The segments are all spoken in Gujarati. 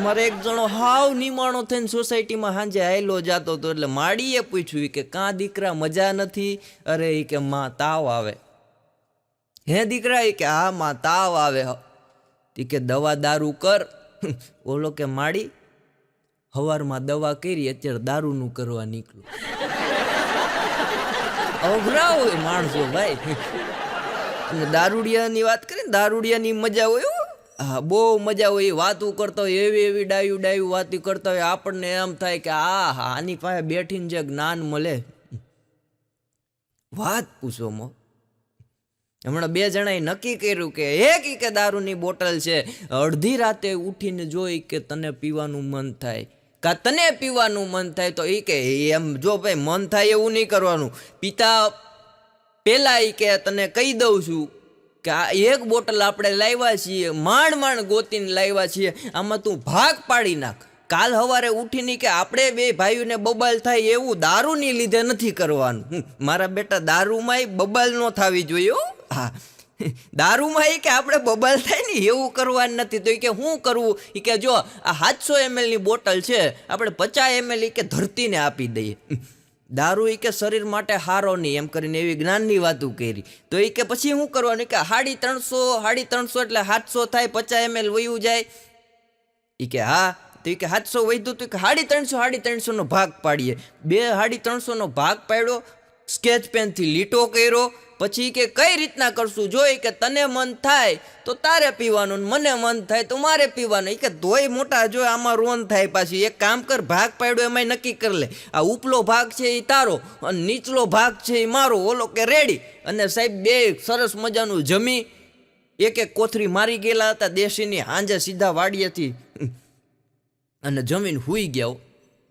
અમારે એક જણો હાવ નિમાણો થઈને સોસાયટીમાં સાંજે આયલો જાતો હતો એટલે માડીએ પૂછ્યું કે, કાં દીકરા મજા નથી? અરે એ કે, માં તાવ આવે. હે દીકરા? એ કે, હા, માં તાવ આવે. એ કે, દવા દારૂ કર. ઓલો કે, માડી, હવારમાં દવા કરી અત્યારે દારૂનું કરવા નીકળું. અઘરા હોય માણસો ભાઈ. દારૂડિયાની વાત કરીને દારૂડિયાની મજા હોય. હા બહુ મજા હોય વાતું કરતા હોય, એવી એવી ડાયું ડાયું વાતું કરતા હોય, આપણને એમ થાય કે આ આની પાસે બેઠીને જે જ્ઞાન મળે. વાત પૂછો મો. હમણાં બે જણાએ નક્કી કર્યું કે એક કે દારૂની બોટલ છે, અડધી રાતે ઉઠીને જોઈ કે તને પીવાનું મન થાય. કા તને પીવાનું મન થાય તો એ કે, એમ જો ભાઈ મન થાય એવું નહીં કરવાનું. પિતા પેલા એ કે, તને કહી દઉં છું કે આ એક બોટલ આપણે લાવ્યા છીએ, માંડ માંડ ગોતીને લાવ્યા છીએ, આમાં તું ભાગ પાડી નાખ. કાલ સવારે ઉઠીને કે આપણે બે ભાઈઓને બબાલ થાય એવું દારૂની લીધે નથી કરવાનું. મારા બેટા દારૂમાંય બબાલ ન થવી જોઈએ હા. દારૂમાં એ કે આપણે બબાલ થાય ને એવું કરવાનું નથી. તો એ કે શું કરવું? એ કે જો આ સાતસો એમએલની બોટલ છે, આપણે પચાસ એમએલ એ કે ધરતીને આપી દઈએ. દારૂ એ કે શરીર માટે હારો નહીં, એમ કરીને એવી જ્ઞાનની વાતો કરી. તો એ કે પછી શું કરવાનું? કે સાડી ત્રણસો સાડી ત્રણસો એટલે સાતસો થાય, પચાસ એમએલ વયું જાય. એ કે હા, તો એ કે સાતસો વધ્યું તો કે સાડી ત્રણસો સાડી ત્રણસોનો ભાગ પાડીએ. બે સાડી ત્રણસોનો ભાગ પાડ્યો સ્કેચ પેનથી લીટો કર્યો. પછી કે કઈ રીતના કરશું? જોઈ કે તને મન થાય તો તારે પીવાનું મને મન થાય તો મારે પીવાનું. એ કે ધોઈ મોટા જો આમાં રોન થાય પાછી. એક કામ કર, ભાગ પાડ્યો એમાંય નક્કી કરી લે. આ ઉપલો ભાગ છે એ તારો અને નીચલો ભાગ છે એ મારો. ઓલો કે રેડી અને સાહેબ બે સરસ મજાનું જમી. એક એક કોથરી મારી ગયેલા હતા દેશીની. હાંજે સીધા વાડીએથી. અને જમીન હુઈ ગયા.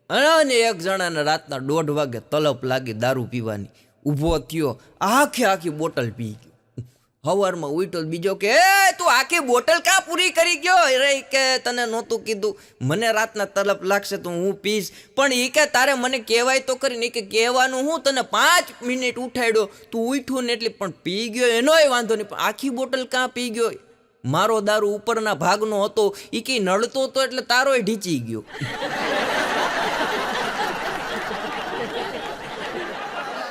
અને એક જણાને રાતના દોઢ વાગે તલપ લાગી દારૂ પીવાની. ઊભો થયો, આખી આખી બોટલ પી ગયો. હવારમાં ઉઠો બીજો કે તું આખી બોટલ કાં પૂરી કરી ગયો? રે કે, તને નહોતું કીધું. મને રાતના તલપ લાગશે તો હું પીશ. પણ એ કે, તારે મને કહેવાય તો કરીને કે, કહેવાનું હું તને પાંચ મિનિટ ઉઠાડ્યો. તું ઉઠ્યું ને એટલે પણ પી ગયો. એનોય વાંધો નહીં, પણ આખી બોટલ કાં પી ગયો? મારો દારૂ ઉપરના ભાગનો હતો. એ કંઈ નડતો હતો એટલે તારોય ઢીચી ગયો.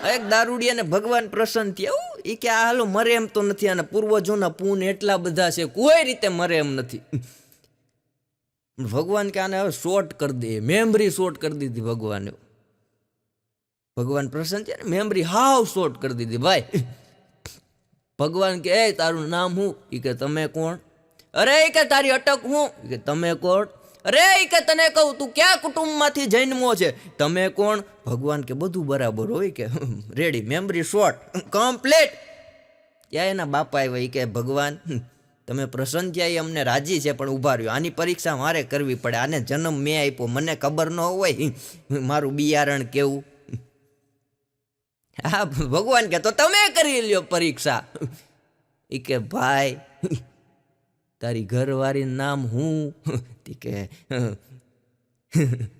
એક દારૂડિયાને ભગવાન પ્રસન્ન થયા. એ કે આ હાલો મરે એમ તો નથી અને પૂર્વજોના પૂન એટલા બધા છે, કોઈ રીતે મરે એમ નથી. ભગવાન કે આને હવે શોર્ટ કરી દે મેમરી શોર્ટ કરી દીધી ભગવાને. ભગવાન પ્રસન્ન છે ને મેમરી હાવ શોર્ટ કરી દીધી. ભાઈ, ભગવાન કે, એ તારું નામ હું એ કે, તમે કોણ? અરે કે, તારી અટક હું. કે, તમે કોણ? અરે કે તને કહું, તું ક્યાં કુટુંબમાંથી જન્મો છે? તમે કોણ? ભગવાન કે બધું બરાબર હોય કે રેડી મેમરી શોર્ટ કમ્પ્લીટ ત્યાં એના બાપા આવ્યા? એ કે, ભગવાન તમે પ્રસન્ન થયા અમને રાજી છે, પણ ઊભા રહ્યો. આની પરીક્ષા મારે કરવી પડે. આને જન્મ મેં આપ્યો, મને ખબર ન હોય મારું બિયારણ કેવું? હા, ભગવાન કે, તો તમે કરી લ્યો પરીક્ષા. એ કે, ભાઈ તારી ઘરવારી નામ હું? તી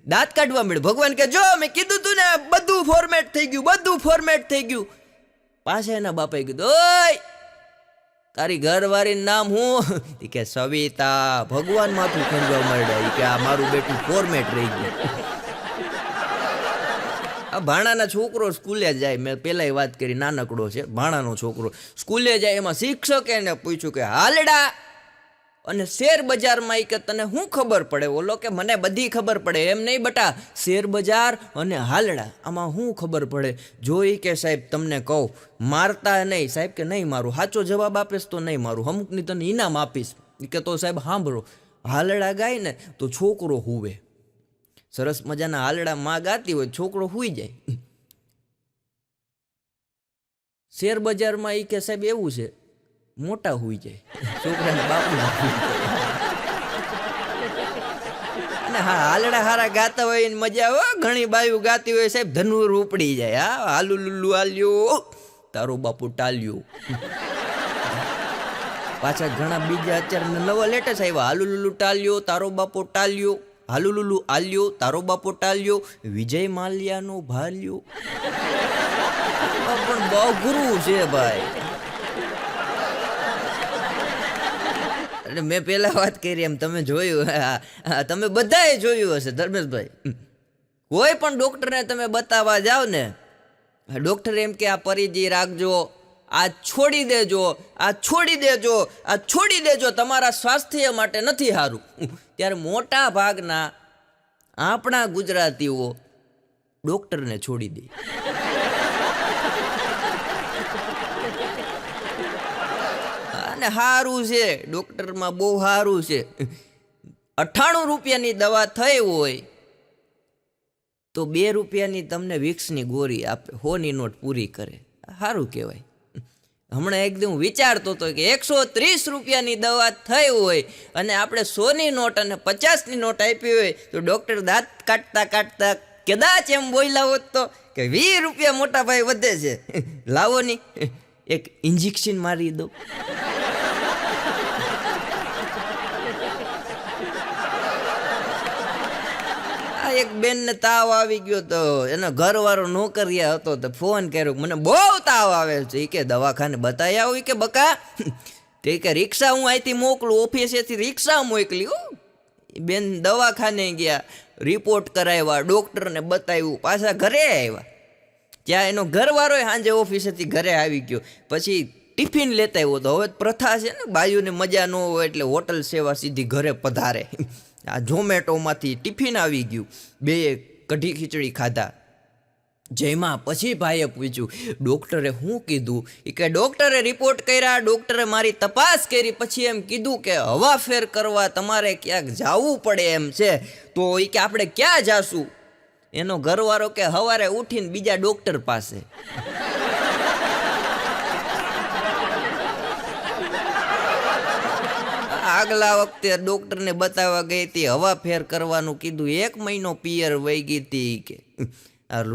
દાંત કાઢવા મળ્યું ભગવાન કે, જો, મેં કીધું તું ને, બધું ફોર્મેટ થઈ ગયું, બધું ફોર્મેટ થઈ ગયું. પાછા એના બાપાએ કીધું તારી ઘરવારી નામ હું? ઈ કે, સવિતા. ભગવાન માથું ખંજવા મળ્યા કે, આ મારું બેટું ફોર્મેટ રહી ગયું. આ ભાણાના છોકરો સ્કૂલે જાય. મેં પહેલાંય વાત કરી, નાનકડો છે, ભાણાનો છોકરો. સ્કૂલે જાય, એમાં શિક્ષકે એને પૂછ્યું કે, હાલડા અને શેર બજારમાં એ કે તને શું ખબર પડે? ઓલો કે મને બધી ખબર પડે. એમ નહીં બટા, શેર બજાર અને હાલડા, આમાં શું ખબર પડે? જો એ કે સાહેબ તમને કહું, મારતા નહીં. સાહેબ કે નહીં મારું? સાચો જવાબ આપીશ તો નહીં મારું. અમુકની તને ઇનામ આપીશ. કે તો સાહેબ સાંભળો. હાલડા ગાય ને તો છોકરો હુવે. સરસ મજાના હાલડા માં ગાતી હોય, છોકરો હુઈ જાય. શેર બજારમાં એ કે સાહેબ એવું છે મોટા હોય જાય. છોકરાને બાપુ અને હા, હાલડા હારા ગાતા હોય ને મજા આવે. ઘણી બાયું ગાતી હોય સાહેબ, ધનુર ઉપડી જાય. હા, હાલુ લુલ્લુ આલ્યો. તારો બાપુ ટાલ્યો. પાછા ઘણા બીજા અત્યારે નવા લેટેસ્ટ આવ્યા. હાલુ લુલ્લુ ટાલ્યો, તારો બાપો ટાલ્યો. હાલુ લુલુ આલ્યો, તારો બાપો ટાલ્યો. વિજય માલ્યાનો ભાલ્યો. પણ બહુ ગુરુ છે ભાઈ. એટલે મેં પહેલા વાત કરી એમ તમે જોયું તમે બધાએ જોયું હશે, ધર્મેશભાઈ. કોઈ પણ ડૉક્ટરને તમે બતાવવા જાઓ ને ડૉક્ટર એમ કે, આ પરિજી રાખજો, આ છોડી દેજો, આ છોડી દેજો, આ છોડી દેજો, તમારા સ્વાસ્થ્ય માટે નથી સારું ત્યારે મોટા ભાગના આપણા ગુજરાતીઓ ડૉક્ટરને છોડી દે. અને સારું છે. ડૉક્ટરમાં બહુ સારું છે. અઠ્ઠાણું રૂપિયાની દવા થઈ હોય તો બે રૂપિયાની તમને વિક્સની ગોળી આપે, હોની નોટ પૂરી કરે. સારું કહેવાય. હમણાં એકદમ વિચારતો હતો કે એકસો ત્રીસ રૂપિયાની દવા થઈ હોય અને આપણે સોની નોટ અને પચાસની નોટ આપી હોય તો ડૉક્ટર દાંત કાઢતા કાઢતા કદાચ એમ બોલ્યા હોત તો કે વીસ રૂપિયા મોટા ભાઈ વધે છે. લાવો ની. એક ઇન્જેક્શન મારી દો આ એક બેનને તાવ આવી ગયો તો એનો ઘરવાળો નોકરિયા હતો તો ફોન કર્યો. મને બહુ તાવ આવે છે. એ કે દવાખાને બતાવી આવું. કે, બકા, તે કે રિક્ષા હું અહીંથી મોકલું. ઓફિસેથી રિક્ષા મોકલી બેન દવાખાને ગયા. રિપોર્ટ કરાવ્યા. ડૉક્ટરને બતાવ્યું. પાછા ઘરે આવ્યા. ત્યાં એનો ઘરવાળો સાંજે ઓફિસેથી ઘરે આવી ગયો. પછી ટિફિન લેતા આવ્યો તો હવે પ્રથા છે ને, બાયુને મજા ન હોય એટલે હોટલ સેવા સીધી ઘરે પધારે. આ ઝોમેટોમાંથી ટિફિન આવી ગયું. બે કઢી ખીચડી ખાધા. જેમાં પછી ભાઈએ પૂછ્યું, ડૉક્ટરે શું કીધું? એ કે, ડૉક્ટરે રિપોર્ટ કર્યા, ડૉક્ટરે મારી તપાસ કરી, પછી એમ કીધું કે હવા ફેર કરવા તમારે ક્યાંક જવું પડે એમ છે. તો એ કે, આપણે ક્યાં જાશું? એનો ઘરવાળો કે સવારે ઉઠીને બીજા ડૉક્ટર પાસે. આગલા વખતે ડૉક્ટરને બતાવવા ગઈ હતી, હવા ફેર કરવાનું કીધું. એક મહિનો પિયર વહી ગઈ હતી કે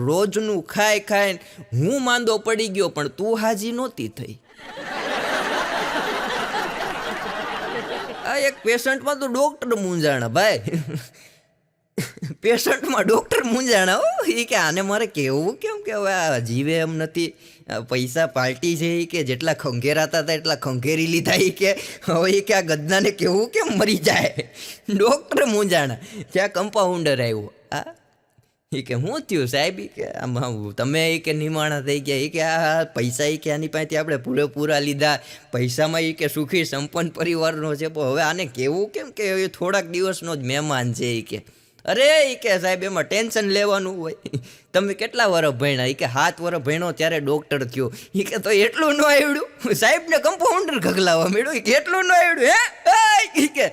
રોજનું ખાઈ ખાય હું માંદો પડી ગયો, પણ તું હાજી નહોતી થઈ. આ એક પેશન્ટમાં તો ડોક્ટર મૂંઝાણા, ભાઈ. પેશન્ટમાં ડૉક્ટર મૂંઝાણા, હો. એ કે આને મારે કેવું? કેમ કે હવે આ જીવે એમ નથી. પૈસા પાર્ટી છે એ કે જેટલા ખંખેરાતા હતા એટલા ખંખેરી લીધા એ કે. હવે એ કે આ ગદનાને કેવું? કેમ મરી જાય? ડૉક્ટર મૂંઝાણા. ત્યાં કમ્પાઉન્ડર આવ્યો. આ? એ કે હું થયું સાહેબ? કે આમ તમે એ કે નિમાણા થઈ ગયા. એ કે આ પૈસા એ કે આની પાસેથી આપણે પૂરેપૂરા લીધા. પૈસામાં એ કે સુખી સંપન્ન પરિવારનો છે. પણ હવે આને કેવું? કેમ કે થોડાક દિવસનો જ મહેમાન છે એ કે. અરે એ કે સાહેબ, એમાં ટેન્શન લેવાનું હોય. તમે કેટલા વર્ષ ભણ્યા? એ કે સાત વર્ષ ભણ્યો ત્યારે ડૉક્ટર થયો. એ કે તો એટલું ન આવડ્યું. સાહેબને કમ્પાઉન્ડર ખગલાવા મળ્યું. કે એટલું ન આવડ્યું, હે? કે,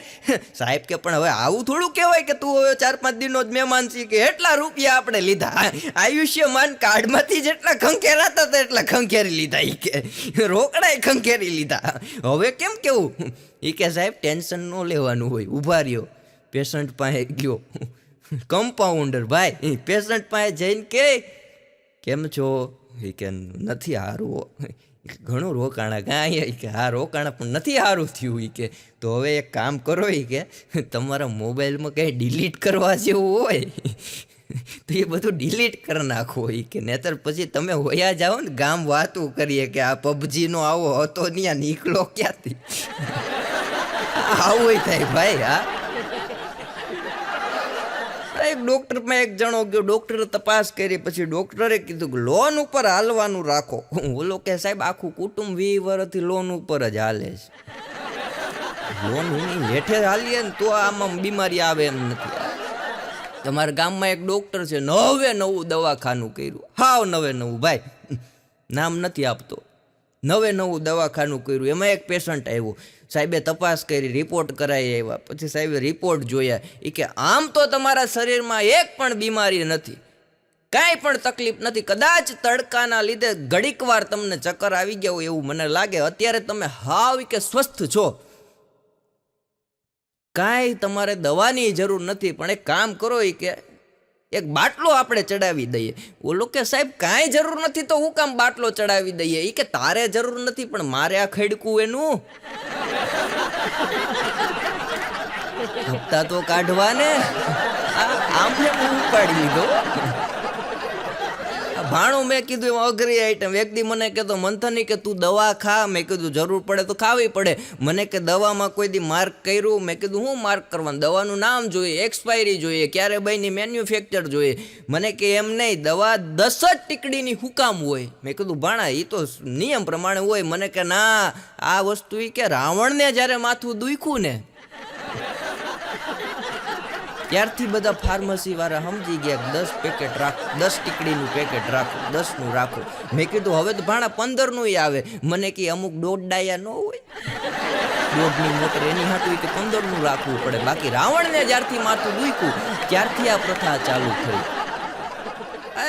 સાહેબ કે, પણ હવે આવું થોડું કહેવાય કે તું હવે ચાર પાંચ દિનનો જ મહેમાન છે. કે, એટલા રૂપિયા આપણે લીધા. આયુષ્યમાન કાર્ડમાંથી જેટલા ખંખેરાતા હતા એટલા ખંખેરી લીધા એ કે. રોકડા ખંખેરી લીધા. હવે કેમ કેવું? એ કે, સાહેબ ટેન્શન ન લેવાનું હોય. ઊભા રહ્યો. પેશન્ટ પાસે ગયો. કમ્પાઉન્ડર ભાઈ પેશન્ટ પાસે જઈને કે, કેમ છો? એ કે, નથી સારું ઘણું રોકાણા. કાંઈ કે, હા રોકાણા, પણ નથી સારું થયું. એ કે, તો હવે એક કામ કરો. એ કે, તમારા મોબાઈલમાં કંઈ ડિલીટ કરવા જેવું હોય? તો એ બધું ડિલીટ કરી નાખો. એ કે, નહીતર પછી તમે હોયા જાઓ ને, ગામ વાતું કરીએ કે આ પબજીનો આવો હતો ત્યાં નીકળો ક્યાંથી? આવું થાય, ભાઈ, હા. એક ડૉક્ટરમાં એક જણો ગયો, ડૉક્ટરે તપાસ કરી, પછી ડૉક્ટરે કીધું કે, લોન ઉપર હાલવાનું રાખો. ઓલો કે, સાહેબ, આખું કુટુંબ વી વર્ષથી લોન ઉપર જ હાલે છે. લોન હેઠે હાલીએ ને તો આમાં બીમારી આવે એમ નથી. તમારા ગામમાં એક ડૉક્ટર છે, નવે નવું દવાખાનું કર્યું. હાવ નવે નવું, ભાઈ, નામ નથી આપતો. નવે નવું દવાખાનું કર્યું. એમાં એક પેશન્ટ આવ્યો. સાહેબે તપાસ કરી રિપોર્ટ કરાવી આવ્યા. પછી સાહેબે રિપોર્ટ જોયા. એ કે, આમ તો તમારા શરીરમાં એક પણ બીમારી નથી. કાંઈ પણ તકલીફ નથી. કદાચ તડકાના લીધે ઘડીક વાર તમને ચક્કર આવી ગયા હોય એવું મને લાગે. અત્યારે તમે હાવ કે સ્વસ્થ છો. કાંઈ તમારે દવાની જરૂર નથી. પણ એક કામ કરો એ કે એક બાટલો આપણે ચડાવી દઈએ. ઓલો કે, સાહેબ, કાંઈ જરૂર નથી તો હું કામ બાટલો ચડાવી દઈએ? એ કે, તારે જરૂર નથી, પણ મારે આ ખેડકું એનું. હપ્તા તો કાઢવા ને આમને હું ઉપાડી લીધો. ભાણું મેં કીધું એમાં અઘરી આઈટમ વ્યક્તિ મને કહેતો મંથની કે તું દવા ખા? મેં કીધું, જરૂર પડે તો ખાવી પડે. મને કે, દવામાં કોઈ દી માર્ક કર્યું? મેં કીધું, હું માર્ક કરવાનું? દવાનું નામ જોઈએ એક્સપાયરી જોઈએ, ક્યારે બની મેન્યુફેક્ચર જોઈએ? મને કે, એમ નહીં, દવા દસ જ ટીકડીની હુકામ હોય. મેં કીધું, ભાણા એ તો નિયમ પ્રમાણે હોય. મને કે, ના, આ વસ્તુ એ કે, રાવણને જ્યારે માથું દુખ્યું ને ત્યારથી બધા ફાર્મસી વાળા સમજી ગયા દસ પેકેટ રાખો, દસ ટીકડીનું પેકેટ રાખો, દસનું રાખો. મેં કીધું, હવે તો ભાણા પંદરનું આવે. મને કે, અમુક દોઢ ડાયા ન હોય. દોઢની મોટર એની હાટું કે પંદરનું રાખવું પડે. બાકી રાવણને જ્યારથી માથું દુખ્યું, ત્યારથી આ પ્રથા ચાલુ થઈ.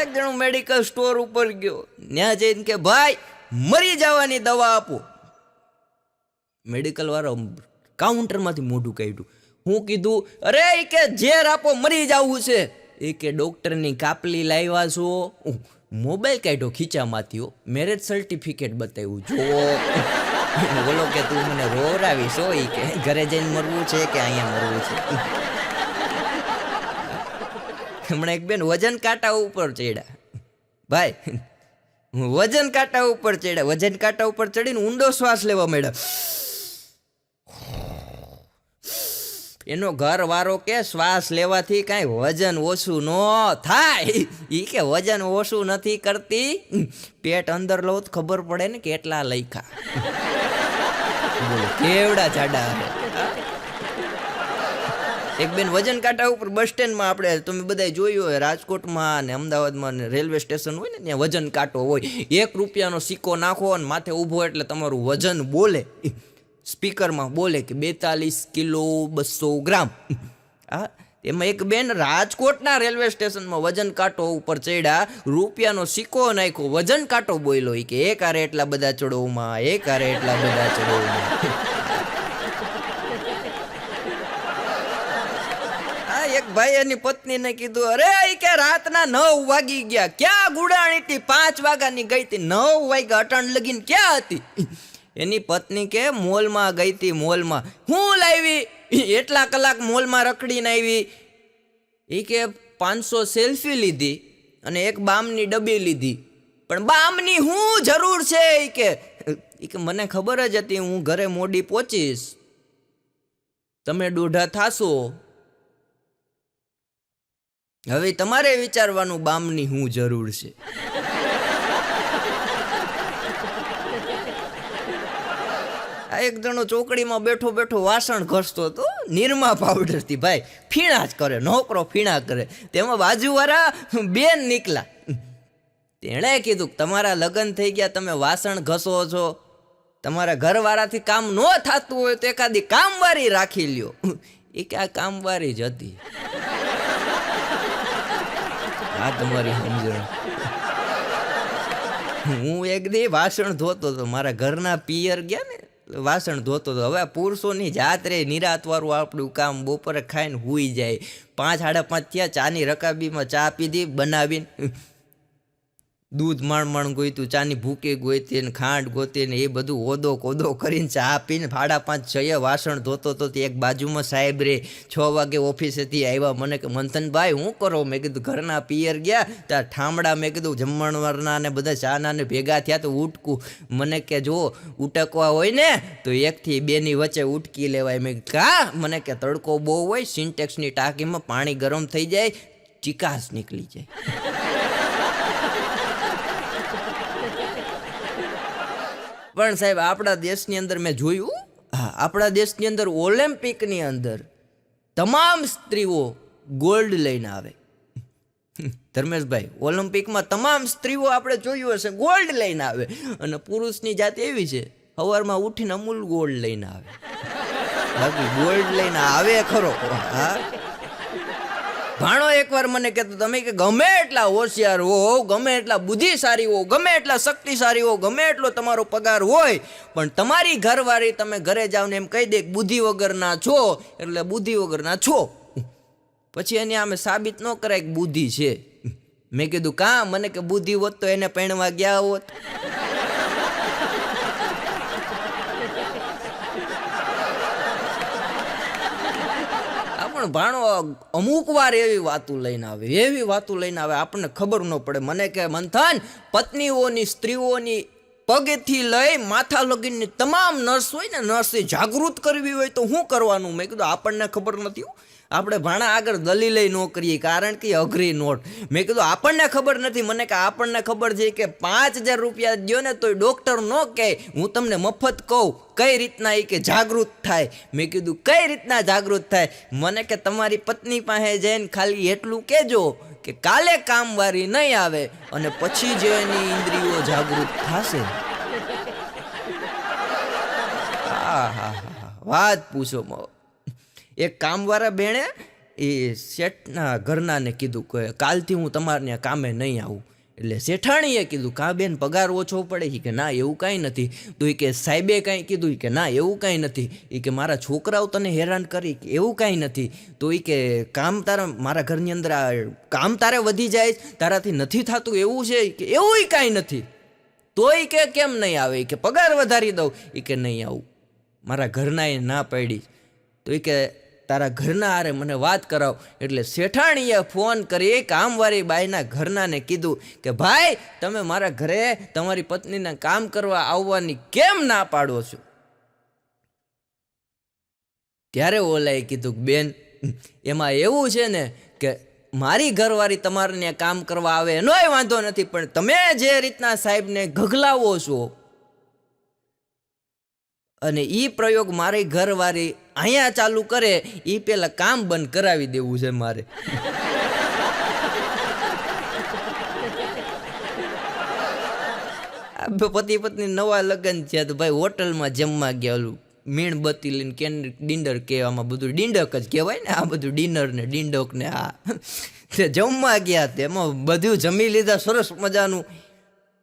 એક જણો મેડિકલ સ્ટોર ઉપર ગયો. ત્યાં જઈને કે, ભાઈ, મરી જવાની દવા આપો. મેડિકલ વાળો કાઉન્ટરમાંથી મોઢું કાઢ્યું. હું કીધું, અરે એ કે ઝેર આપો, મરી જવું છે. એ કે, ડોક્ટરની કાપલી લાવ્યા છો. મોબાઈલ કાઢ્યો ખીચામાંથી, હો. મેરેજ સર્ટિફિકેટ બતાવ્યું. જો બોલો કે, તું મને રોવરાવીશ, હો. એ કે, ઘરે જઈને મરવું છે કે અહીંયા મરવું છે? હમણાં એક બેન વજન કાંટા ઉપર ચડ્યા. ભાઈ વજન કાંટા ઉપર ચડ્યા. વજન કાંટા ઉપર ચડીને ઊંડો શ્વાસ લેવા માંડ્યા. એનો ઘરવાળો કે શ્વાસ લેવાથી કાંઈ વજન ઓછું ન થાય. એ કે વજન ઓછું નથી કરતી. પેટ અંદર લો તો ખબર પડે ને કેટલા લઈખા કેવડા જાડા એક બેન વજન કાંટા ઉપર બસ સ્ટેન્ડમાં આપણે, તમે બધા જોયું હોય, રાજકોટમાં ને અમદાવાદમાં ને રેલવે સ્ટેશન હોય ને, ત્યાં વજન કાંટો હોય. એક રૂપિયાનો સિક્કો નાખો અને માથે ઊભો એટલે તમારું વજન બોલે. સ્પીકરમાં બોલે કે બેતાલીસ કિલો બસો ગ્રામ. હા એમાં એક બેન રાજકોટના રેલવે સ્ટેશનમાં વજન કાંટો ઉપર ચડ્યા, રૂપિયાનો સિક્કો નાખ્યો, વજન કાંટો બોલ્યો કે એક આરે એટલા બધા ચડોમાં એક આરે એટલા બધા ચડોમાં. એક ભાઈ એની પત્નીને કીધું, અરે કે રાતના નવ વાગી ગયા. ક્યાં ગુડાણી હતી પાંચ વાગ્યાની ગઈ હતી નવ વાગ્યા અટણ લગીને ક્યાં હતી? એની પત્ની કે, મોલમાં ગઈ હતી મોલમાં. હું લાવી? એટલા કલાક મોલમાં રખડીને આવી. એ કે, પાંચસો સેલ્ફી લીધી અને એક બામની ડબ્બી લીધી. પણ બામની હું જરૂર છે? એ કે એ કે, મને ખબર જ હતી, હું ઘરે મોડી પહોંચીશ. તમે દોઢા થાશો. હવે તમારે વિચારવાનું બામની હું જરૂર છે. આ એક જણો ચોકડીમાં બેઠો બેઠો વાસણ ઘસતો હતો, નિરમા પાવડરથી ભાઈ, ફીણા જ કરે, નોકરો ફીણા કરે. તેમાં બાજુવાળા બેન નીકળ્યા. તેણે કીધું કે તમારા લગ્ન થઈ ગયા, તમે વાસણ ઘસો છો. તમારા ઘરવાળાથી કામ ન થતું હોય તો એકાદી કામવારી રાખી લ્યો. એ કે કામવારી જ હતી. આ તમારી સમજણ. હું એક દી વાસણ ધોતો હતો મારા ઘરના પિયર ગયા ને વાસણ ધોતો હતો હવે પુરુષોની જાત રે, નિરાતવાળું આપણું કામ બપોરે ખાઈને હુઈ જાય. પાંચ, સાડા પાંચ થયા, ચાની રકાબીમાં ચા પીધી, બનાવીને દૂધ માણ માણ ગોઈતું ચાની ભૂકે ગોઈતી ને ખાંડ ગોતી ને એ બધું ઓદો કોદો કરીને ચા પીને ફાડા પાંચ છ વાસણ ધોતો તો એક બાજુમાં સાહેબ રે છ વાગે ઓફિસેથી આવ્યા મને કે મંથનભાઈ હું કરો? મેં કીધું, ઘરના પિયર ગયા ત્યાં ઠામડા મેં કીધું, જમણવારના ને બધા ચાના ને ભેગા થયા તો ઉટકું. મને કે, જો ઉટકવા હોય ને, તો એકથી બેની વચ્ચે ઉટકી લેવાય. મેં કા મને કે, તડકો બહુ હોય, સિન્ટેક્સની ટાંકીમાં પાણી ગરમ થઈ જાય, ચિકાસ નીકળી જાય. પણ સાહેબ, આપણા દેશની અંદર મેં જોયું, હા, આપણા દેશની અંદર ઓલિમ્પિકની અંદર તમામ સ્ત્રીઓ ગોલ્ડ લઈને આવે. ધર્મેશભાઈ, ઓલિમ્પિકમાં તમામ સ્ત્રીઓ આપણે જોયું હશે, ગોલ્ડ લઈને આવે. અને પુરુષની જાત એવી છે સવારમાં ઉઠીને અમૂલ ગોલ્ડ લઈને આવે. બાકી ગોલ્ડ લઈને આવે ખરો, હા. ભાણો એકવાર મને કહેતો તમે કે ગમે એટલા હોશિયાર હો, ગમે એટલા બુદ્ધિશાળી હો, ગમે એટલા શક્તિશાળી હો, ગમે એટલો તમારો પગાર હોય, પણ તમારી ઘરવાળી તમે ઘરે જાઓ ને એમ કહી દે, બુદ્ધિ વગરના છો, એટલે બુદ્ધિ વગરના છો. પછી એની આમે સાબિત ન કરાય કે બુદ્ધિ છે. મેં કીધું, કા? મને કે બુદ્ધિ હોત તો એને પહેણવા ગયા હોત. પણ ભાણો, અમુક વાર એવી વાતો લઈને આવે, એવી વાતો લઈને આવે, આપણને ખબર ન પડે મને કે, મંથન, પત્નીઓની, સ્ત્રીઓની પગેથી લઈ માથા લગીનની તમામ નર્સ હોય ને, નર્સે જાગૃત કરવી હોય તો શું કરવાનું મેં કીધું, આપણને ખબર નથી હો. આપણે ભાણા આગળ દલીલય ન કરીએ, કારણ કે અઘરી નોટ. મેં કીધું, આપણને ખબર નથી. મને કે, આપણને ખબર છે કે પાંચ હજાર રૂપિયા દો ને તોય ડૉક્ટર ન કહે. હું તમને મફત કહું, કઈ રીતના એ કે જાગૃત થાય? મેં કીધું, કઈ રીતના જાગૃત થાય? મને કે, તમારી પત્ની પાસે જઈને ખાલી એટલું કહેજો કે કાલે કામવારી નહીં આવે અને પછી જે એની ઇન્દ્રિયો જાગૃત થશે. હા હા હા વાત પૂછો એક કામવાળા બેણે એ શેઠના ઘરનાને કીધું કે કાલથી હું તમારે ત્યાં કામે નહીં આવું એટલે શેઠાણીએ કીધું કા બેન પગાર ઓછો પડે કે ના એવું કાંઈ નથી તો એ કે સાહેબે કાંઈ કીધું કે ના એવું કાંઈ નથી એ કે મારા છોકરાઓ તને હેરાન કરી કે એવું કાંઈ નથી તો એ કે કામ તારા મારા ઘરની અંદર કામ તારે વધી જાય તારાથી નથી થતું એવું છે કે એવું કાંઈ નથી તોય કે કેમ નહીં આવે કે પગાર વધારી દઉં એ કે નહીં આવું મારા ઘરના એ ના પાડી તો એ કે, તારા ઘરના આરે મને વાત કરાવ. એટલે શેઠાણીએ ફોન કરી કામવાળી બાઈના ઘરનાને કીધું કે, ભાઈ, તમે મારા ઘરે તમારી પત્નીને કામ કરવા આવવાની કેમ ના પાડો છો? ત્યારે ઓલાએ કીધું બેન, એમાં એવું છે ને કે મારી ઘરવાળી તમારે ત્યાં કામ કરવા આવે એનોય વાંધો નથી, પણ તમે જે રીતના સાહેબને ગગલાવો છો અને એ પ્રયોગ મારી ઘરવાળી અહીંયા ચાલુ કરે એ પેલા કામ બંધ કરાવી દેવું છે મારે. પતિ પત્ની નવા લગ્ન છે તો ભાઈ હોટલમાં જમવા ગયા ઓલું મીણબત્તી લઈને કેન ડિન્ડર કહેવામાં બધું ડિંડક જ કહેવાય ને, આ બધું ડિનર ને, ડિંડક ને, આ. તે જમવા ગયા તેમાં બધું જમી લીધા, સરસ મજાનું.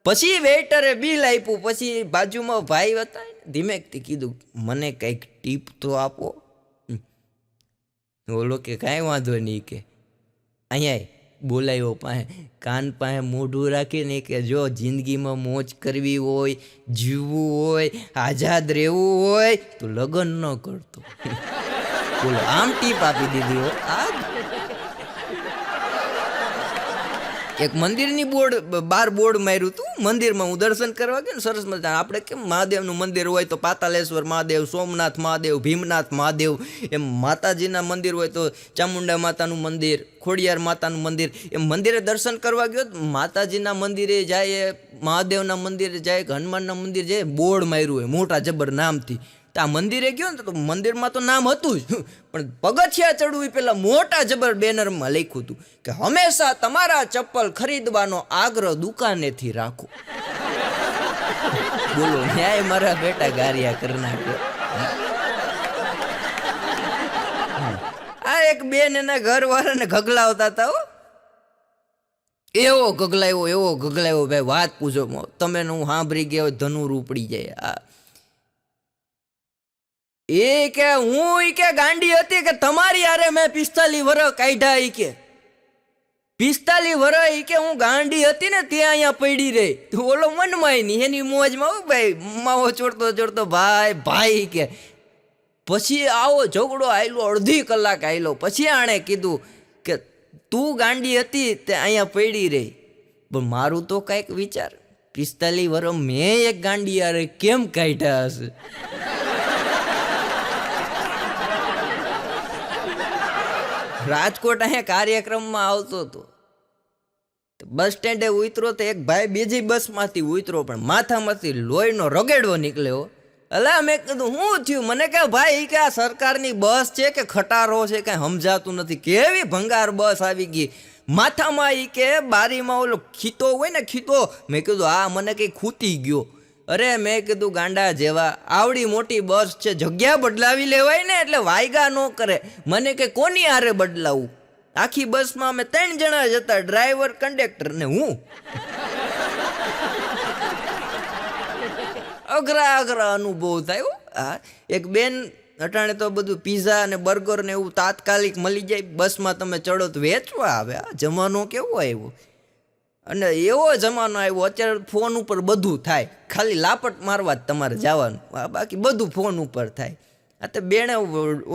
પછી વેઇટરે બિલ આપ્યું, પછી બાજુમાં ભાઈ હતા ધીમેકથી કીધું મને કંઈક ટીપ તો આપો. ઓલો કે કાંઈ વાંધો નહીં કે. અહીંયા બોલાયો પાસે, કાન પાસે મોઢું રાખીને કે જો જિંદગીમાં મોજ કરવી હોય, જીવવું હોય, આઝાદ રહેવું હોય, તો લગ્ન ન કરતો. બોલો, આમ ટીપ આપી દીધી હોય આ એક મંદિરની બોર્ડ બાર બોર્ડ માર્યું હતું મંદિરમાં હું દર્શન કરવા ગયો ને, સરસ મજા આપણે કેમ મહાદેવનું મંદિર હોય તો પાતાલેશ્વર મહાદેવ, સોમનાથ મહાદેવ, ભીમનાથ મહાદેવ, એમ માતાજીના મંદિર હોય તો ચામુંડા માતાનું મંદિર, ખોડિયાર માતાનું મંદિર, એમ મંદિરે દર્શન કરવા ગયો માતાજીના મંદિરે જાય, મહાદેવના મંદિરે જાય, હનુમાનના મંદિર જાય, બોર્ડ માર્યું હોય, મોટા જબર નામથી. તો આ મંદિરે ગયો ને તો મંદિરમાં તો નામ હતું જ. પણ પગથિયા ચડવું એ પહેલાં મોટા જબર બેનરમાં લખ્યું હતું કે હંમેશા તમારા ચપ્પલ ખરીદવાનો આગ્રહ દુકાનેથી રાખો. બોલો, ન્યાય મારા બેટા ગારિયા કરી નાખ્યો આ એક બેન એના ઘરવાળાને ગગલાવતા હતા હો. એવો ગગલાયો એવો ગગલાયો ભાઈ વાત પૂછો, તમે હું સાંભળી ગયો ધનુર ઉપડી જાય. આ એ કે હું, ઈ કે ગાંડી હતી કે તમારી હારે મેં પિસ્તાલી વરસ કાઢ્યા ઈ કે. પિસ્તાલી વરસ ઈ કે હું ગાંડી હતી ને ત્યાં અહીંયા પડી રહી. ઓલો મનમાં નહીં એની મોજમાં હું ભાઈ, માવો ચોડતો ચોડતો ભાઈ ભાઈ કે. પછી આવો ઝઘડો આયલો, અડધી કલાક આયલો. પછી આણે કીધું કે તું ગાંડી હતી તે અહીંયા પડી રહી. પણ મારું તો કાંઈક વિચાર પિસ્તાલી વરસ મેં એક ગાંડી યારે કેમ કાઢ્યા હશે? રાજકોટ અહીંયા કાર્યક્રમમાં આવતો હતો. બસ સ્ટેન્ડે ઉતરો તો એક ભાઈ બીજી બસમાંથી ઉતરો પણ માથામાંથી લોહીનો રગેડવો નીકળ્યો. એટલે મેં કીધું શું થયું? મને કે, ભાઈ કે આ સરકારની બસ છે કે ખટારો છે, કાંઈ સમજાતું નથી. કેવી ભંગાર બસ આવી ગઈ? માથામાં એ કે, બારીમાં ઓલો ખીતો હોય ને ખીતો. મેં કીધું આ મને કંઈ ખૂતી ગયો. અરે મેં કીધું ગાંડા જેવા, આવડી મોટી બસ છે, જગ્યા બદલાવી લેવાય ને એટલે વાયગા ન કરે. મને કે કોની હારે બદલાવું? આખી બસમાં અમે ત્રણ જણા જ હતા, ડ્રાઈવર, કંડક્ટર ને હું. અઘરા અઘરા અનુભવ થાય હા. એક બેન અટાણે તો બધું પીઝા અને બર્ગર ને એવું તાત્કાલિક મળી જાય, બસમાં તમે ચડો તો વેચવા આવે. આ જમાનો કેવો આવ્યો? અને એવો જમાનો આવ્યો, અત્યારે ફોન ઉપર બધું થાય. ખાલી લાપટ મારવા જ તમારે જવાનું. બાકી બધું ફોન ઉપર થાય. આ તો બેણે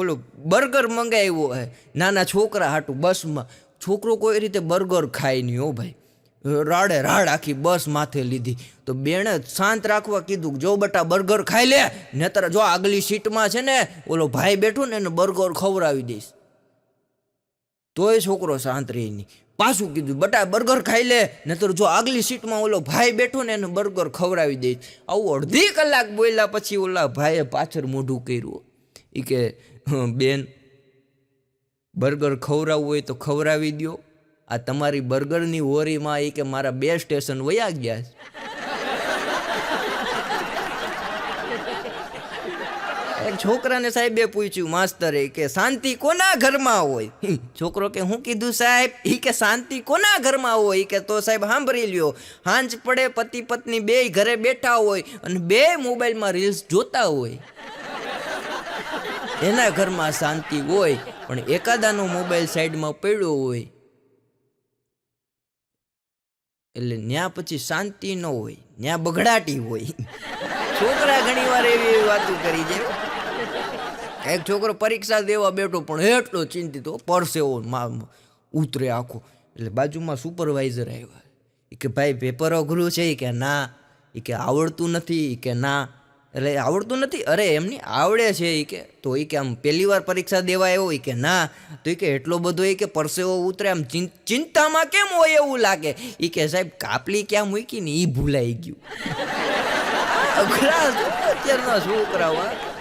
ઓલું બર્ગર મંગાવ્યો હે નાના છોકરા હાટું બસમાં. છોકરો કોઈ રીતે બર્ગર ખાય નહીં હો ભાઈ. રાડે રાડ આખી બસ માથે લીધી. તો બેણે શાંત રાખવા કીધું જો બટા બર્ગર ખાઈ લે, નતર જો આગલી સીટમાં છે ને, ઓલો ભાઈ બેઠો ને એને બર્ગર ખવડાવી દઈશ. તોય છોકરો શાંત રહી નહીં. પાછું કીધું બટા બર્ગર ખાઈ લે નહીતર જો આગલી સીટમાં ઓલો ભાઈ બેઠો ને એને બર્ગર ખવડાવી દઈશ. આવું અડધી કલાક બોલ્યા પછી ઓલા ભાઈએ પાછળ મોઢું કર્યું. એ કે "હં, બેન બર્ગર ખવડાવવું હોય તો ખવડાવી દ્યો. આ તમારી બર્ગરની હોરીમાં એ કે મારા બે સ્ટેશન વયા ગયા છે. છોકરાને સાહેબે પૂછ્યું, માસ્તરે કે શાંતિ કોના ઘરમાં હોય? છોકરો કે, હું કીધું સાહેબ, ઈ કે શાંતિ કોના ઘરમાં હોય? કે, તો સાહેબ સાંભળી લ્યો, હાંજ પડે, પતિ પત્ની બે ઘરે બેઠા હોય અને બે મોબાઈલમાં રીલ્સ જોતા હોય. એના ઘરમાં શાંતિ હોય, પણ એકાદાનો મોબાઈલ સાઈડમાં પડ્યો હોય. એટલે ન્યા પછી શાંતિ ન હોય, ન્યા બગડાટી હોય. છોકરા ઘણી વાર એવી વાતો કરી છે એક છોકરો પરીક્ષા દેવા બેઠો પણ એટલો ચિંતિત પરસેવો ઉતરે આખો એટલે બાજુમાં સુપરવાઇઝર આવ્યા એ કે ભાઈ પેપર અઘરું છે કે ના એ કે આવડતું નથી કે ના એટલે આવડતું નથી અરે એમની આવડે છે એ કે તો ઈ કે આમ પહેલી વાર પરીક્ષા દેવા આવ્યો એ કે ના તો એ કે એટલો બધો એ કે પરસેવો ઉતરે આમ ચિંતામાં કેમ હોય એવું લાગે એ કે સાહેબ કાપલી ક્યાં મૂકી ને એ ભૂલાઈ ગયું અઘરા અત્યારના છોકરાઓ હા.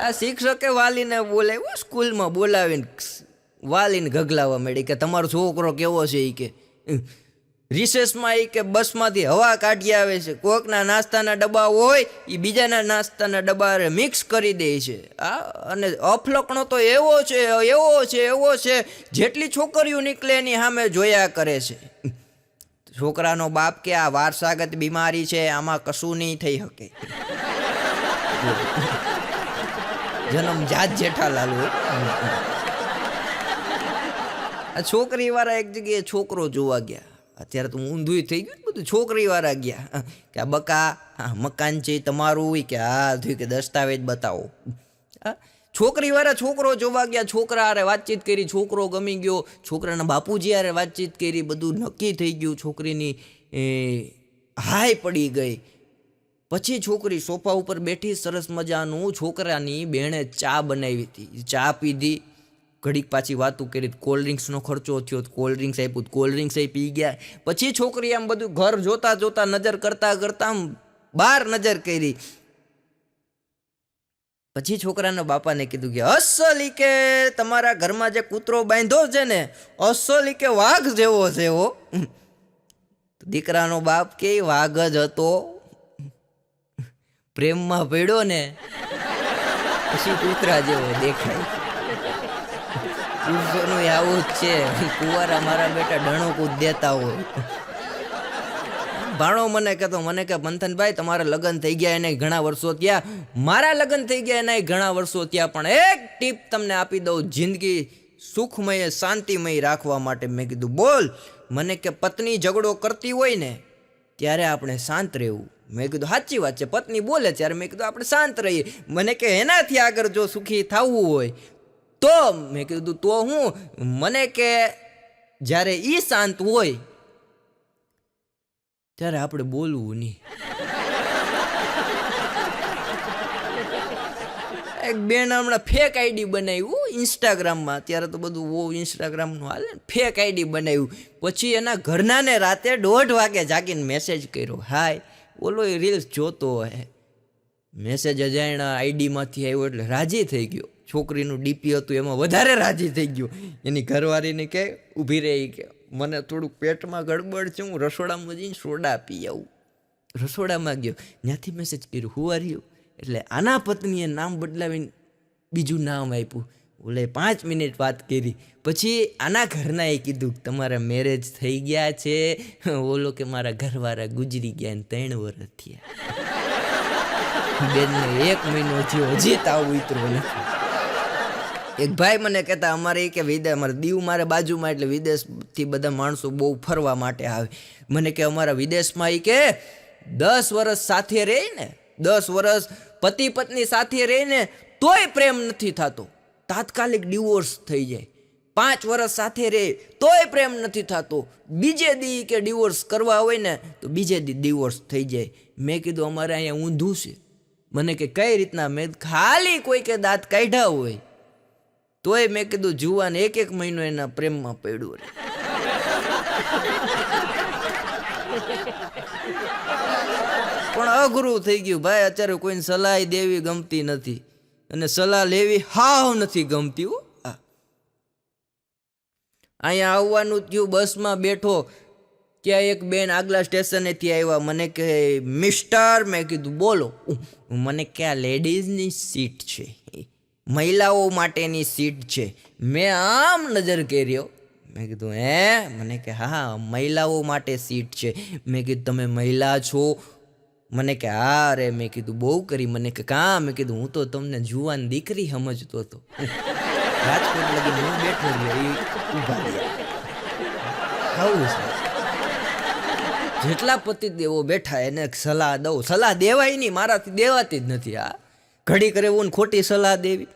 આ શિક્ષકે વાલીને બોલાવ્યો સ્કૂલમાં બોલાવીને વાલીને ગગલાવા માંડી કે તમારો છોકરો કેવો છે એ કે, રિસેસમાં એ કે બસમાંથી હવા કાઢી આવે છે, કોકના નાસ્તાના ડબ્બા હોય એ બીજાના નાસ્તાના ડબ્બા મિક્સ કરી દે છે. આ અને અફલકણો તો એવો છે એવો છે એવો છે, જેટલી છોકરીઓ નીકળે એની સામે જોયા કરે છે. છોકરાનો બાપ કે, આ વારસાગત બીમારી છે, આમાં કશું નહીં થઈ શકે. જન્મ જાત જેઠાલાલ હોય આ છોકરી વાળા એક જગ્યાએ છોકરો જોવા ગયા. અત્યારે તો ઊંધું થઈ ગયું બધું. છોકરી વાળા ગયા. કે આ બકા મકાન છે તમારું? હોય કે, હા, થયું કે દસ્તાવેજ બતાવો. છોકરી વાળા છોકરો જોવા ગયા. છોકરા હારે વાતચીત કરી. છોકરો ગમી ગયો. છોકરાના બાપુજી હારે વાતચીત કરી. બધું નક્કી થઈ ગયું. છોકરીની હાય પડી ગઈ. પછી છોકરી સોફા ઉપર બેઠી સરસ મજાનું છોકરાની બેણે ચા બનાવી હતી. ચા પીધી, ઘડીક પાછી વાતું કરી, કોલ્ડ ડ્રિંક્સનો ખર્ચો થયો, કોલ્ડ ડ્રિંક્સ આપ્યું, કોલ્ડ ડ્રિંક્સ એ પી ગયા. પછી છોકરી આમ બધું ઘર જોતા જોતા નજર કરતા કરતા બહાર નજર કરી. પછી છોકરાના બાપાને કીધું કે, અસલી કે તમારા ઘરમાં જે કૂતરો બાંધો છે ને, અસલી કે વાઘ જેવો છે એવો દીકરાનો બાપ કે, વાઘ જ હતો. પ્રેમમાં પડ્યો ને, પછી કૂતરા જેવો દેખાય. પુરુષોનું આવું જ છે. કુંવારા મારા બેટા ડણો કૂદ દેતા હોય. ભાણો મને કહેતો, મને કે, મંથનભાઈ, તમારા લગ્ન થઈ ગયા એને ઘણા વર્ષો ત્યાં મારા લગ્ન થઈ ગયા એના ઘણા વર્ષો થયા, પણ એક ટીપ તમને આપી દઉં. જિંદગી સુખમય, શાંતિમય રાખવા માટે મેં કીધું, બોલ. મને કે, પત્ની ઝઘડો કરતી હોય ને, ત્યારે આપણે શાંત રહેવું. મેં કીધું, સાચી વાત છે, પત્ની બોલે ત્યારે મેં કીધું, આપણે શાંત રહીએ. મને કે, એનાથી આગળ જો સુખી થવું હોય, તો? મેં કીધું, તો હું? મને કે, જ્યારે એ શાંત હોય, ત્યારે આપણે બોલવું નહીં. એક બેન હમણાં ફેક આઈડી બનાવ્યું ઇન્સ્ટાગ્રામમાં ત્યારે તો બધું બહુ ઇન્સ્ટાગ્રામનું હાલે ફેક આઈડી બનાવ્યું. પછી એના ઘરનાને રાતે દોઢ વાગે જાગીને મેસેજ કર્યો હાય ઓલો એ રીલ્સ જોતો હોય. મેસેજ અજાણ્યા આઈડીમાંથી આવ્યો એટલે રાજી થઈ ગયો. છોકરીનું ડીપી હતું, એમાં વધારે રાજી થઈ ગયો. એની ઘરવાળીને કે, ઊભી રહી કે. મને થોડુંક પેટમાં ગડબડ છે, હું રસોડામાં જઈને સોડા પી આવું. રસોડામાં ગયો. ત્યાંથી મેસેજ કર્યું, હું આર એટલે આના પત્નીએ નામ બદલાવીને બીજું નામ આપ્યું. ઓલે પાંચ મિનિટ વાત કરી. પછી આના ઘરનાએ કીધું કે તમારા મેરેજ થઈ ગયા છે. ઓલો કે મારા ઘરવાળા ગુજરી ગયા ને ત્રણ વર્ષ થયા. બેનને એક મહિનો થયો, હજી તાવ ઉતરો એક ભાઈ મને કહેતા, અમારે કે વિદેશ અમારે દીવ મારે બાજુમાં એટલે વિદેશથી બધા માણસો બહુ ફરવા માટે આવે. મને કે અમારા વિદેશમાં એ કે દસ વર્ષ સાથે રહે ને દસ વર્ષ પતિ પત્ની સાથે રહીને તોય પ્રેમ નથી થતો. તાત્કાલિક ડિવોર્સ થઈ જાય. પાંચ વર્ષ સાથે રહે તોય પ્રેમ નથી થતો. બીજે દી કે ડિવોર્સ કરવા હોય ને, તો બીજે દી ડિવોર્સ થઈ જાય. મેં કીધું, અમારે અહીંયા ઊંધું છે. મને કે, કઈ રીતના? મેં ખાલી કોઈ કે દાંત કાઢ્યા હોય. તોય મેં કીધું, જુવાન એક એક મહિનો એના પ્રેમમાં પડ્યું રહે પણ અઘરું થઈ ગયું. ભાઈ, અત્યારે કોઈને સલાહ દેવી ગમતી નથી. અને સલાહ લેવી હાવ નથી ગમતી હો. અહીંયા આવવાનું થયું, બસમાં બેઠો. ત્યાં એક બેન આગલા સ્ટેશનેથી આવ્યા. મને કે મિસ્ટર, મેં કીધું, બોલો. મને કે, આ લેડીઝની સીટ છે. મહિલાઓ માટેની સીટ છે. મેં આમ નજર કર્યો મેં કીધું, હે? મને કે હા, મહિલાઓ માટે સીટ છે. મેં કીધું, તમે મહિલા છો મને કે, હા અરે મેં કીધું, બહુ કરી. મને કે, કા? મેં કીધું, હું તો તમને જુવાન દીકરી સમજતો હતો રાજકોટ લગી હું બેઠો રહ્યો રહ્યા. જેટલા પતિદેવો બેઠા એને સલાહ દઉં. સલાહ દેવાય નહીં, મારાથી દેવાતી જ નથી આ. ઘડી કરે એવું ખોટી સલાહ દેવી.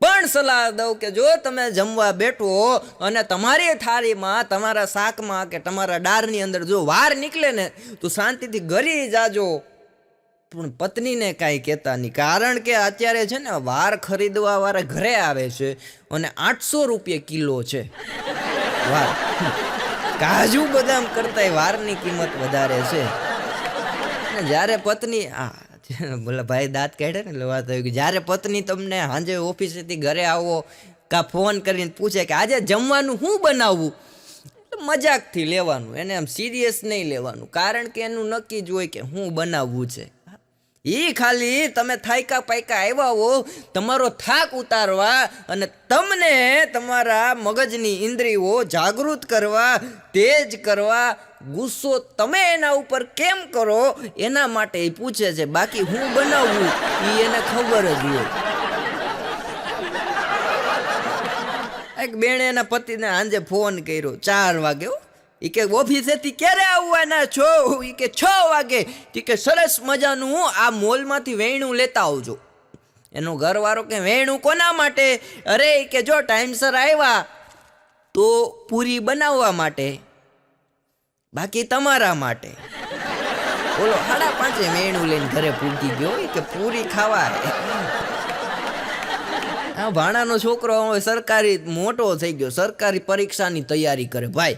પણ સલાહ દઉં કે, જો તમે જમવા બેઠો અને તમારી થાળીમાં, તમારા શાકમાં કે તમારા ડારની અંદર જો વાર નીકળે ને, તો શાંતિથી ઘરી જાજો. પણ પત્નીને કાંઈ કહેતા નહીં. કારણ કે અત્યારે છે ને વાર ખરીદવા વાળા ઘરે આવે છે અને આઠસો રૂપિયા કિલો છે. વાર કાજુ બદામ કરતાંય વારની કિંમત વધારે છે. જ્યારે પત્ની, આ, બોલા ભાઈ દાંત કાઢે ને એટલે વાત આવી કે જ્યારે પત્ની તમને સાંજે ઓફિસેથી ઘરે આવો, કા ફોન કરીને પૂછે કે આજે જમવાનું શું બનાવવું મજાકથી લેવાનું. એને આમ સિરિયસ નહીં લેવાનું. કારણ કે એનું નક્કી જ હોય કે હું બનાવવું છે. એ ખાલી તમે થાયકા પાયકા આવ્યા હો, તમારો થાક ઉતારવા અને તમને તમારા મગજની ઇન્દ્રિયો જાગૃત કરવા, તેજ કરવા, ગુસ્સો તમે એના ઉપર કેમ કરો, એના માટે એ પૂછે છે, બાકી હું બનાવું? એ એને ખબર જ હોય. એક બેણે એના પતિને સાંજે ફોન કર્યો, ચાર વાગે ઈ કે ઓફિસેથી ક્યારે આવવાના છો? ઈ કે, છ વાગે. એ કે, સરસ મજાનું આ મોલમાંથી વેણું લેતા આવજો. એનો ઘરવાળો કે, વેણું કોના માટે? અરે કે, જો ટાઈમસર આવ્યા, તો પૂરી બનાવવા માટે, બાકી તમારા માટે. બોલો સાડા પાંચે વેણું લઈને ઘરે પૂગી ગયો કે, પૂરી ખાવા આ ભાણાનો છોકરો હવે સરકારી મોટો થઈ ગયો. સરકારી પરીક્ષાની તૈયારી કરે. ભાઈ,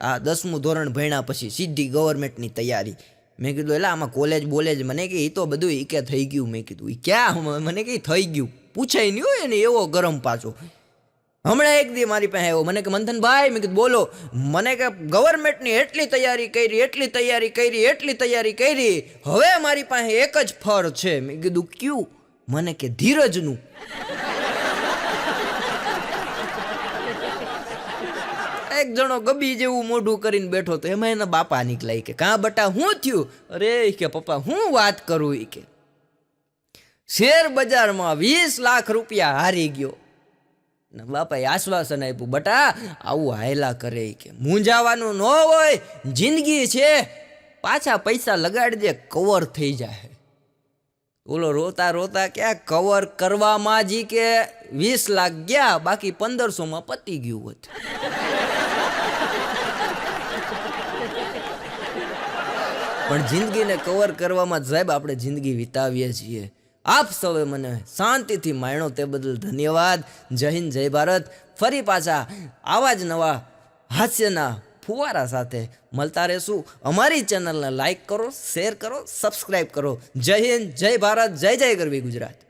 આ દસમું ધોરણ ભણ્યા પછી સીધી ગવર્મેન્ટની તૈયારી. મેં કીધું એટલે આમાં કોલેજ બોલેજ. મને કે એ તો બધું એ કે થઈ ગયું. મેં કીધું એ ક્યાં? મને કે થઈ ગયું. પૂછાય નહીં હોય ને એવો ગરમ પાછો. હમણાં એક દી મારી પાસે આવ્યો. મને કે, મંથનભાઈ, મેં કીધું, બોલો. મને કે, ગવર્મેન્ટની એટલી તૈયારી કરી, એટલી તૈયારી કરી, એટલી તૈયારી કરી. હવે મારી પાસે એક જ ફળ છે. મેં કીધું, ક્યું? મને કે, ધીરજનું. એક જણો ગબી જેવું મોઢું કરીને બેઠો તો એમાં એના બાપા નીકળાય કે કાં બટા, હું થયું? અરે કે, પપ્પા, હું વાત કરું એ કે, શેર બજારમાં વીસ લાખ રૂપિયા હારી ગયો. બાપાએ આશ્વાસન આપ્યું, બટા, આવું હાયલા કરે કે, મૂંઝાવાનું ન હોય, જિંદગી છે, પાછા પૈસા લગાડજે કવર થઈ જાય ઓલો રોતા રોતા ક્યાં કવર કરવામાં જી કે, વીસ લાખ ગયા, બાકી પંદરસોમાં પતી ગયું હોત. પણ જિંદગીને કવર કરવામાં સાહેબ આપણે જિંદગી વિતાવીએ છીએ. આપ સૌએ મને શાંતિથી માણ્યો તે બદલ ધન્યવાદ. જય હિન્દ, જય ભારત. ફરી પાછા આવા જ નવા હાસ્યના ફુવારા સાથે મળતા રહેશું. અમારી ચેનલને લાઈક કરો, શેર કરો સબસ્ક્રાઈબ કરો. જય હિન્દ, જય ભારત, જય જય ગરવી ગુજરાત.